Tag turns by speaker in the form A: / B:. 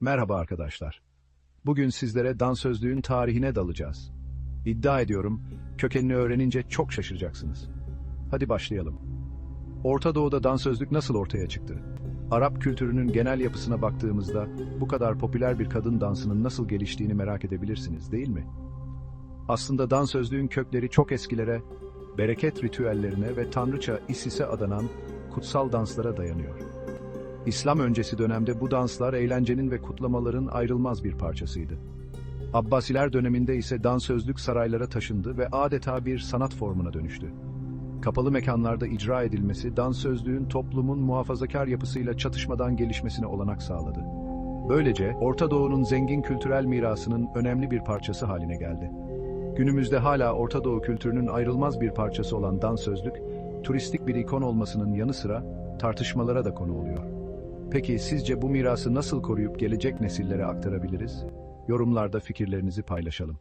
A: Merhaba arkadaşlar. Bugün sizlere dansözlüğün tarihine dalacağız. İddia ediyorum, kökenini öğrenince çok şaşıracaksınız. Hadi başlayalım. Orta Doğu'da dansözlük nasıl ortaya çıktı? Arap kültürünün genel yapısına baktığımızda bu kadar popüler bir kadın dansının nasıl geliştiğini merak edebilirsiniz, değil mi? Aslında dansözlüğün kökleri çok eskilere, bereket ritüellerine ve tanrıça Isis'e adanan kutsal danslara dayanıyor. İslam öncesi dönemde bu danslar eğlencenin ve kutlamaların ayrılmaz bir parçasıydı. Abbasiler döneminde ise dansözlük saraylara taşındı ve adeta bir sanat formuna dönüştü. Kapalı mekanlarda icra edilmesi dansözlüğün toplumun muhafazakar yapısıyla çatışmadan gelişmesine olanak sağladı. Böylece Orta Doğu'nun zengin kültürel mirasının önemli bir parçası haline geldi. Günümüzde hala Orta Doğu kültürünün ayrılmaz bir parçası olan dansözlük, turistik bir ikon olmasının yanı sıra tartışmalara da konu oluyor. Peki sizce bu mirası nasıl koruyup gelecek nesillere aktarabiliriz? Yorumlarda fikirlerinizi paylaşalım.